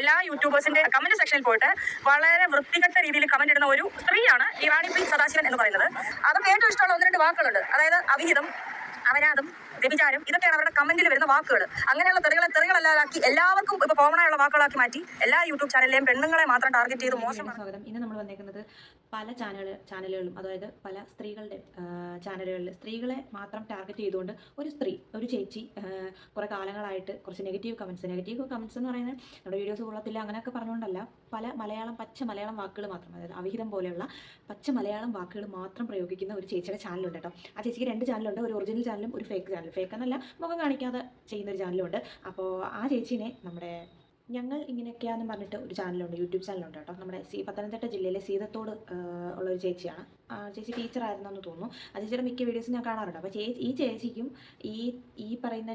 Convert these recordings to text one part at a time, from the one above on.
എല്ലാ യൂട്യൂബേഴ്സിന്റെ കമന്റ് സെക്ഷനിൽ പോയിട്ട് വളരെ വൃത്തികെട്ട രീതിയിൽ കമന്റ് ഇടുന്ന ഒരു സ്ത്രീയാണ് ഇറാണി പി സദാശിവൻ എന്ന് പറയുന്നത്. അവർക്ക് ഏറ്റവും ഇഷ്ടമുള്ള ഒന്ന് രണ്ട് വാക്കുകളുണ്ട്. അതായത് അവിഹിതം അവരാദം വ്യഭിചാരം ഇതൊക്കെയാണ് അവരുടെ കമന്റിൽ വരുന്ന വാക്കുകൾ അങ്ങനെയുള്ള തെറികളെ തെറികളല്ലാതാക്കി എല്ലാവർക്കും ഇപ്പൊ കോമൺ ആയുള്ള വാക്കുകളാക്കി മാറ്റി എല്ലാ യൂട്യൂബ് ചാനലിലെയും പെണ്ണുങ്ങളെ മാത്രം ടാർഗറ്റ് ചെയ്ത് മോശം ഇന്ന് നമ്മൾ വന്നേക്കുന്നത് പല ചാനൽ ചാനലുകളിലും അതായത് പല സ്ത്രീകളുടെ ചാനലുകളിൽ സ്ത്രീകളെ മാത്രം ടാർഗറ്റ് ചെയ്തുകൊണ്ട് ഒരു സ്ത്രീ ഒരു ചേച്ചി കുറേ കാലങ്ങളായിട്ട് കുറച്ച് നെഗറ്റീവ് കമൻസ് നെഗറ്റീവ് കമൻസ് എന്ന് പറയുന്നത് നമ്മുടെ വീഡിയോസ് കൊള്ളത്തില്ല അങ്ങനെയൊക്കെ പറഞ്ഞുകൊണ്ടല്ല. പല മലയാളം പച്ച മലയാളം വാക്കുകൾ മാത്രം അതായത് അവിഹിതം പോലെയുള്ള പച്ച മലയാളം വാക്കുകൾ മാത്രം പ്രയോഗിക്കുന്ന ഒരു ചേച്ചിയുടെ ചാനലുണ്ട് കേട്ടോ. ആ ചേച്ചിക്ക് രണ്ട് ചാനലുണ്ട് ഒരു ഒറിജിനൽ ചാനലും ഒരു ഫേക്ക് ചാനലും. ഫേക്ക് എന്നല്ല മുഖം കാണിക്കാതെ ചെയ്യുന്ന ഒരു ചാനലുണ്ട്. അപ്പോൾ ആ ചേച്ചീനെ നമ്മുടെ ഞങ്ങൾ ഇങ്ങനെയൊക്കെയാന്ന് പറഞ്ഞിട്ട് ഒരു ചാനലുണ്ട് യൂട്യൂബ് ചാനലുണ്ട് കേട്ടോ. നമ്മുടെ സി പത്തനംതിട്ട ജില്ലയിലെ സീതത്തോട് ഉള്ള ഒരു ചേച്ചിയാണ്. ചേച്ചി ടീച്ചറായിരുന്നെന്ന് തോന്നുന്നു. ആ ചേച്ചിയുടെ മിക്ക വീഡിയോസും ഞാൻ കാണാറുണ്ട്. അപ്പോൾ ചേച്ചി ഈ ചേച്ചിക്കും ഈ ഈ പറയുന്ന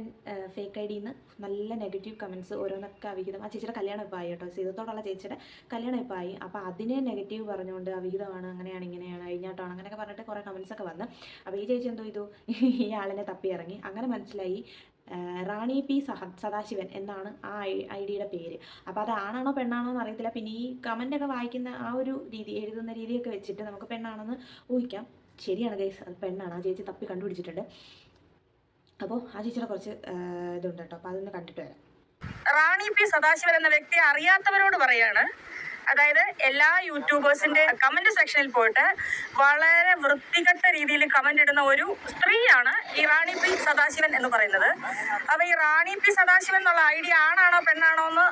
ഫേക്ക് ഐ ഡിന്ന് നല്ല നെഗറ്റീവ് കമൻസ് ഓരോന്നൊക്കെ അവിഹിതം. ആ ചേച്ചിയുടെ കല്യാണം ഇപ്പോൾ ആയി കേട്ടോ. സീതത്തോടുള്ള ചേച്ചിയുടെ കല്യാണം ഇപ്പോൾ ആയി. അപ്പോൾ അതിനെ നെഗറ്റീവ് പറഞ്ഞുകൊണ്ട് അവിഹിതമാണ് അങ്ങനെയാണ് ഇങ്ങനെയാണ് കഴിഞ്ഞാട്ടാണ് അങ്ങനെയൊക്കെ പറഞ്ഞിട്ട് കുറേ കമൻസൊക്കെ വന്ന്. അപ്പോൾ ഈ ചേച്ചി എന്തോ ചെയ്തു? ഈ ആളിനെ തപ്പി ഇറങ്ങി അങ്ങനെ മനസ്സിലായി. റാണി പി സഹ സദാശിവൻ എന്നാണ് ആ ഐ ഡിയുടെ പേര്. അപ്പോൾ അത് ആണാണോ പെണ്ണാണോ എന്ന് അറിയത്തില്ല. പിന്നെ ഈ കമന്റ് ഒക്കെ വായിക്കുന്ന ആ ഒരു രീതി എഴുതുന്ന രീതിയൊക്കെ വെച്ചിട്ട് നമുക്ക് പെണ്ണാണെന്ന് ഊഹിക്കാം. ശരിയാണ് ഗൈസ് അത് പെണ്ണാണ്. ആ ചേച്ചി തപ്പി കണ്ടുപിടിച്ചിട്ടുണ്ട്. അപ്പോൾ ആ ചേച്ചിയുടെ കുറച്ച് ഇതുണ്ട് കേട്ടോ. അപ്പോൾ അതൊന്ന് കണ്ടിട്ട് വരാം. റാണി പി സദാശിവൻ എന്ന വ്യക്തി അറിയാത്തവരോട് പറയാണ് അതായത് എല്ലാ യൂട്യൂബേഴ്സിന്റെ കമന്റ് സെക്ഷനിൽ പോയിട്ട് വളരെ വൃത്തികെട്ട രീതിയിൽ കമന്റ് ഇടുന്ന ഒരു സ്ത്രീയാണ് ഈ റാണി പി സദാശിവൻ എന്ന് പറയുന്നത്. അപ്പൊ ഈ റാണി പി സദാശിവൻ എന്നുള്ള ഐഡിയ ആണാണോ പെണ്ണാണോ എന്ന്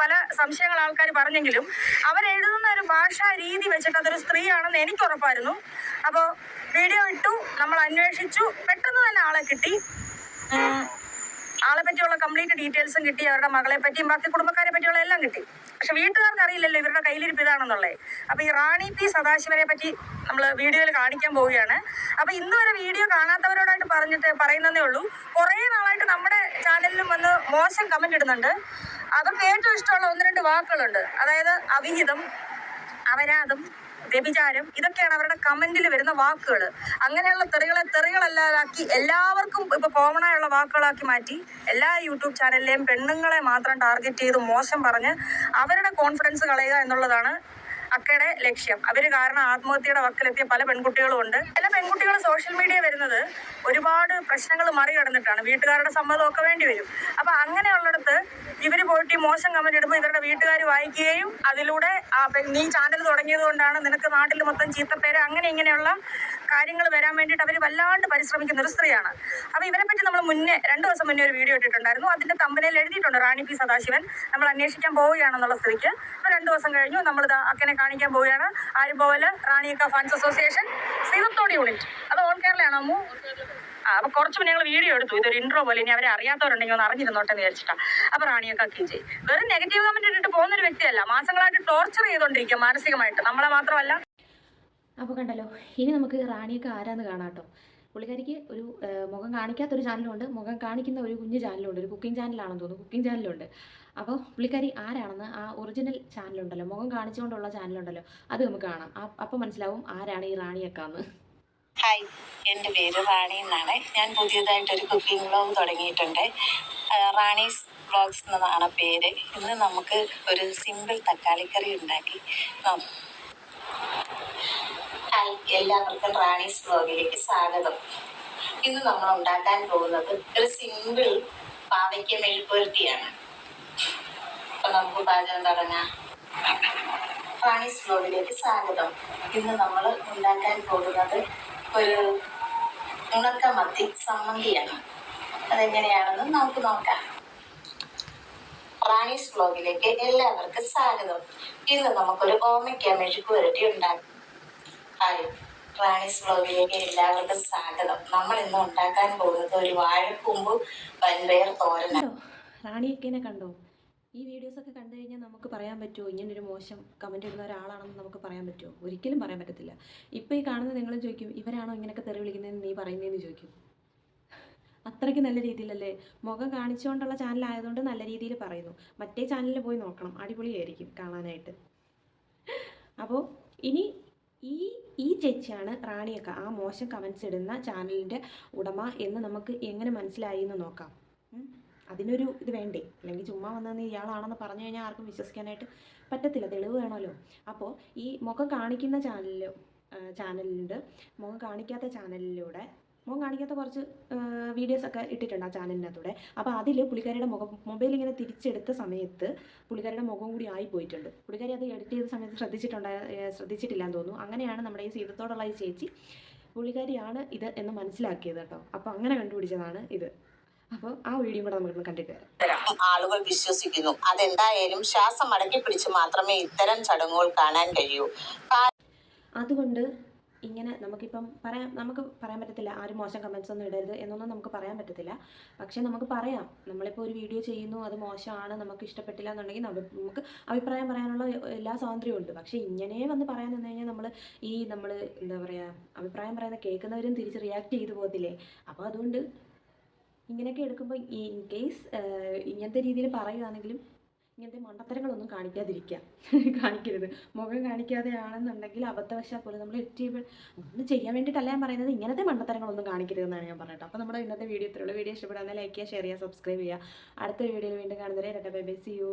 പല സംശയങ്ങൾ ആൾക്കാർ പറഞ്ഞെങ്കിലും അവരെഴുതുന്ന ഒരു ഭാഷാ രീതി വെച്ചിട്ട് അതൊരു സ്ത്രീയാണെന്ന് എനിക്ക് ഉറപ്പായിരുന്നു. അപ്പോൾ വീഡിയോ ഇട്ടു നമ്മൾ അന്വേഷിച്ചു പെട്ടെന്ന് തന്നെ ആളെ കിട്ടി. ആളെ പറ്റിയുള്ള കംപ്ലീറ്റ് ഡീറ്റെയിൽസും കിട്ടി അവരുടെ മകളെ പറ്റിയും ബാക്കി കുടുംബക്കാരെ പറ്റിയുള്ള എല്ലാം കിട്ടി. പക്ഷെ വീട്ടുകാർക്ക് അറിയില്ലല്ലോ ഇവരുടെ കയ്യിലിരിപ്പ് ഇതാണെന്നുള്ളത് അപ്പൊ ഈ റാണി പി സദാശിവനെ പറ്റി നമ്മൾ വീഡിയോയിൽ കാണിക്കാൻ പോവുകയാണ്. അപ്പൊ ഇന്ന് വരെ വീഡിയോ കാണാത്തവരോടായിട്ട് പറഞ്ഞിട്ട് പറയുന്നതേ ഉള്ളൂ. കുറേ നാളായിട്ട് നമ്മുടെ ചാനലിലും വന്ന് മോശം കമന്റ് ഇടുന്നുണ്ട്. അവർക്ക് ഏറ്റവും ഇഷ്ടമുള്ള ഒന്ന് രണ്ട് വാക്കുകളുണ്ട്. അതായത് അവിഹിതം അപരാധം വ്യഭിചാരം ഇതൊക്കെയാണ് അവരുടെ കമന്റിൽ വരുന്ന വാക്കുകൾ അങ്ങനെയുള്ള തെറികളെ തെറികളല്ലാതാക്കി എല്ലാവർക്കും ഇപ്പൊ കോമൺ ആയുള്ള വാക്കുകളാക്കി മാറ്റി എല്ലാ യൂട്യൂബ് ചാനലിലെയും പെണ്ണുങ്ങളെ മാത്രം ടാർഗറ്റ് ചെയ്ത് മോശം പറഞ്ഞ് അവരുടെ കോൺഫിഡൻസ് കളയുക എന്നുള്ളതാണ് അക്കയുടെ ലക്ഷ്യം. അവർ കാരണം ആത്മഹത്യയുടെ വക്കിലെത്തിയ പല പെൺകുട്ടികളും ഉണ്ട്. ചില പെൺകുട്ടികൾ സോഷ്യൽ മീഡിയ വരുന്നത് ഒരുപാട് പ്രശ്നങ്ങൾ മറികടന്നിട്ടാണ്. വീട്ടുകാരുടെ സമ്മതമൊക്കെ വേണ്ടി വരും. അപ്പൊ അങ്ങനെയുള്ളിടത്ത് ഇവർ പോയിട്ട് ഈ മോശം കമന്റ് ഇടുമ്പോൾ ഇവരുടെ വീട്ടുകാർ വായിക്കുകയും അതിലൂടെ നീ ചാനൽ തുടങ്ങിയത് കൊണ്ടാണ് നിനക്ക് നാട്ടിൽ മൊത്തം ചീത്തപ്പേര് അങ്ങനെ ഇങ്ങനെയുള്ള കാര്യങ്ങൾ വരാൻ വേണ്ടിയിട്ട് അവർ വല്ലാണ്ട് പരിശ്രമിക്കുന്ന ഒരു സ്ത്രീയാണ്. അപ്പൊ ഇവരെ പറ്റി നമ്മൾ മുന്നേ രണ്ട് ദിവസം മുന്നേ ഒരു വീഡിയോ ഇട്ടിട്ടുണ്ടായിരുന്നു. അതിന്റെ തമ്പനയിൽ എഴുതിയിട്ടുണ്ട് റാണി പി സദാശിവൻ. നമ്മൾ അന്വേഷിക്കാൻ പോവുകയാണെന്നുള്ള സ്ത്രീക്ക് അപ്പൊ രണ്ടു ദിവസം കഴിഞ്ഞു നമ്മൾ അക്കനെ കാണിക്കാൻ പോവുകയാണ്. ആരും പോവൽ റാണിയക്ക ഫാൻസ് അസോസിയേഷൻ സീതത്തോട് യൂണിറ്റ് അത് ഓൺ കേരളയാണോ അമ്മു? അപ്പൊ കുറച്ച് മുന്നേ ഞങ്ങൾ വീഡിയോ എടുത്തു. ഇതൊരു ഇൻട്രോ പോലെ ഇനി അവരെ അറിയാത്തവരുണ്ടെങ്കിൽ ഒന്ന് അറിഞ്ഞിരുന്നോട്ടെ എന്ന് വിചാരിച്ചിട്ടാ. അപ്പൊ റാണിയൊക്കെ ചെയ്യും വെറും നെഗറ്റീവ് കമന്റ് ഇട്ടിട്ട് പോകുന്ന ഒരു വ്യക്തിയല്ല. മാസങ്ങളായിട്ട് ടോർച്ചർ ചെയ്തുകൊണ്ടിരിക്കുക മാനസികമായിട്ട്. നമ്മളെ മാത്രമല്ല അപ്പോൾ കണ്ടല്ലോ ഇനി നമുക്ക് റാണിയൊക്കെ ആരാന്ന് കാണാം കേട്ടോ പുള്ളിക്കാരിക്ക് ഒരു മുഖം കാണിക്കാത്തൊരു ചാനലുണ്ട്. മുഖം കാണിക്കുന്ന ഒരു കുഞ്ഞു ചാനലുണ്ട്. ഒരു കുക്കിംഗ് ചാനലാണെന്ന് തോന്നുന്നു. കുക്കിംഗ് ചാനലുണ്ട് അപ്പോൾ പുള്ളിക്കാരി ആരാണെന്ന് ആ ഒറിജിനൽ ചാനലുണ്ടല്ലോ മുഖം കാണിച്ചുകൊണ്ടുള്ള ചാനലുണ്ടല്ലോ അത് നമുക്ക് കാണാം. അപ്പോൾ മനസ്സിലാവും ആരാണ് ഈ റാണിയൊക്കെ എന്ന് ഹായ് എന്റെ പേര് റാണി എന്നാണ്. ഞാൻ പുതിയതായിട്ടൊരു കുക്കിംഗ് വ്ളോഗ് തുടങ്ങിയിട്ടുണ്ട്. റാണീസ് വ്ളോഗ്സ് എന്നാണ് പേര്. ഇന്ന് നമുക്ക് ഒരു സിമ്പിൾ തക്കാളിക്കറി ഉണ്ടാക്കി ഹായ് എല്ലാവർക്കും റാണീസ് ബ്ലോഗിലേക്ക് സ്വാഗതം. ഇന്ന് നമ്മൾ ഉണ്ടാക്കാൻ പോകുന്നത് ഒരു സിമ്പിൾ പാവയ്ക്ക മെഴുക്കുവരട്ടിയാണ് അപ്പൊ നമുക്ക് പാചകം തുടങ്ങാം. റാണീസ് ബ്ലോഗിലേക്ക് സ്വാഗതം. ഇന്ന് നമ്മൾ ഉണ്ടാക്കാൻ പോകുന്നത് ഒരു ഉണക്ക ഉണക്കമത്തി സമ്മന്തിയാണ്. അതെങ്ങനെയാണെന്ന് നമുക്ക് നോക്കാം. റാണീസ് ബ്ലോഗിലേക്ക് എല്ലാവർക്കും സ്വാഗതം. ഇന്ന് നമുക്കൊരു ഓമയ്ക്ക മെഴുക്കുവരട്ടി ഉണ്ടാക്കാം. ഹായ് റാണീസ് ബ്ലോഗിലേക്ക് എല്ലാവർക്കും സ്വാഗതം. നമ്മൾ ഇന്ന് ഉണ്ടാക്കാൻ പോകുന്നത് ഒരു വാഴക്കൂമ്പ് വൻപയർ തോരനാണ് റാണിയൊക്കെ കണ്ടോ? ഈ വീഡിയോസൊക്കെ കണ്ടു കഴിഞ്ഞാൽ നമുക്ക് പറയാൻ പറ്റുമോ? ഒരു മോശം കമന്റ് ഇടുന്ന ഒരാളാണെന്ന് നമുക്ക് പറയാൻ പറ്റുമോ? ഒരിക്കലും പറയാൻ പറ്റത്തില്ല. ഇപ്പോൾ ഈ കാണുന്ന നിങ്ങൾ ചോദിക്കും ഇവരാണോ ഇങ്ങനെയൊക്കെ തെറി വിളിക്കുന്നതെന്ന് നീ പറയുന്നതെന്ന്? ചോദിക്കും. അത്രയ്ക്ക് നല്ല രീതിയിലല്ലേ? മുഖം കാണിച്ചുകൊണ്ടുള്ള ചാനലായതുകൊണ്ട് നല്ല രീതിയിൽ പറയുന്നു. മറ്റേ ചാനലിൽ പോയി നോക്കണം. അടിപൊളിയായിരിക്കും കാണാനായിട്ട്. അപ്പോൾ ഇനി ഈ ഈ ചേച്ചിയാണ് റാണിയൊക്കെ. ആ മോശം കമൻസ് ഇടുന്ന ചാനലിന്റെ ഉടമ എന്ന് നമുക്ക് എങ്ങനെ മനസ്സിലായി എന്ന് നോക്കാം. അതിനൊരു ഇത് വേണ്ടേ? അല്ലെങ്കിൽ ചുമ്മാ വന്നതെന്ന് ഇയാളാണെന്ന് പറഞ്ഞു കഴിഞ്ഞാൽ ആർക്കും വിശ്വസിക്കാനായിട്ട് പറ്റത്തില്ല. തെളിവ് വേണമല്ലോ. അപ്പോൾ ഈ മുഖം കാണിക്കുന്ന ചാനലിൽ ചാനലിലുണ്ട് മുഖം കാണിക്കാത്ത ചാനലിലൂടെ മുഖം കാണിക്കാത്ത കുറച്ച് വീഡിയോസ് ഒക്കെ ഇട്ടിട്ടുണ്ട് ആ ചാനലിനകത്തൂടെ അപ്പോൾ അതിൽ പുള്ളിക്കാരിയുടെ മുഖം മൊബൈൽ ഇങ്ങനെ തിരിച്ചെടുത്ത സമയത്ത് പുള്ളിക്കാരിയുടെ മുഖം കൂടി ആയി പോയിട്ടുണ്ട് പുള്ളിക്കാരി അത് എഡിറ്റ് ചെയ്ത സമയത്ത് ശ്രദ്ധിച്ചിട്ടുണ്ടായ ശ്രദ്ധിച്ചിട്ടില്ല ശ്രദ്ധിച്ചിട്ടില്ലാന്ന് തോന്നുന്നു. അങ്ങനെയാണ് നമ്മുടെ ഈ സീതത്തോടുള്ള ഈ ചേച്ചി പുള്ളിക്കാരിയാണ് ഇത് എന്ന് മനസ്സിലാക്കിയത് കേട്ടോ. അപ്പോൾ അങ്ങനെ കണ്ടുപിടിച്ചതാണ് ഇത്. അപ്പോൾ ആ വീഡിയോ കൂടെ നമുക്ക് കണ്ടിട്ട് വരാം. ആളുകൾ വിശ്വസിക്കുന്നു. അതെന്തായാലും ശ്വാസം അടക്കി പിടിച്ച് മാത്രമേ ഇത്തരം ചടങ്ങുകൾ കാണാൻ കഴിയൂ. അതുകൊണ്ട് ഇങ്ങനെ നമുക്കിപ്പം പറയാം നമുക്ക് പറയാൻ പറ്റത്തില്ല ആരും മോശം കമൻസ് ഒന്നും ഇടരുത് എന്നൊന്നും നമുക്ക് പറയാൻ പറ്റത്തില്ല. പക്ഷേ നമുക്ക് പറയാം നമ്മളിപ്പോൾ ഒരു വീഡിയോ ചെയ്യുന്നു അത് മോശമാണ് നമുക്ക് ഇഷ്ടപ്പെട്ടില്ല എന്നുണ്ടെങ്കിൽ നമുക്ക് അഭിപ്രായം പറയാനുള്ള എല്ലാ സ്വാതന്ത്ര്യവും ഉണ്ട്. പക്ഷേ ഇങ്ങനെ വന്ന് പറയാൻ നിന്ന് കഴിഞ്ഞാൽ നമ്മൾ ഈ നമ്മൾ എന്താ പറയുക അഭിപ്രായം പറയുന്ന കേൾക്കുന്നവരും തിരിച്ച് റിയാക്ട് ചെയ്തു പോകത്തില്ലേ? അപ്പോൾ അതുകൊണ്ട് ഇങ്ങനെയൊക്കെ എടുക്കുമ്പോൾ ഇൻ കേസ് ഇങ്ങനത്തെ രീതിയിൽ പറയുകയാണെങ്കിലും ഇങ്ങനത്തെ മണ്ടത്തരങ്ങളൊന്നും കാണിക്കാതിരിക്കുക കാണിക്കരുത്. മുഖം കാണിക്കാതെയാണെന്നുണ്ടെങ്കിൽ അബദ്ധവശാൽ പോലും നമ്മൾ എഡിറ്റ് ഒന്ന് ചെയ്യാൻ വേണ്ടിയിട്ടല്ല ഞാൻ പറയുന്നത്. ഇങ്ങനത്തെ മണ്ടത്തരങ്ങളൊന്നും കാണിക്കരുതെന്നാണ് ഞാൻ പറഞ്ഞത്. അപ്പോൾ നമ്മുടെ ഇന്നത്തെ വീഡിയോ ഇത്രയുള്ള വീഡിയോ ഇഷ്ടപ്പെടാൻ ലൈക്ക് ചെയ്യുക ഷെയർ ചെയ്യുക സബ്സ്ക്രൈബ് ചെയ്യുക. അടുത്ത വീഡിയോയിൽ വീണ്ടും കാണുന്നവരെ ബൈ ബൈ. C U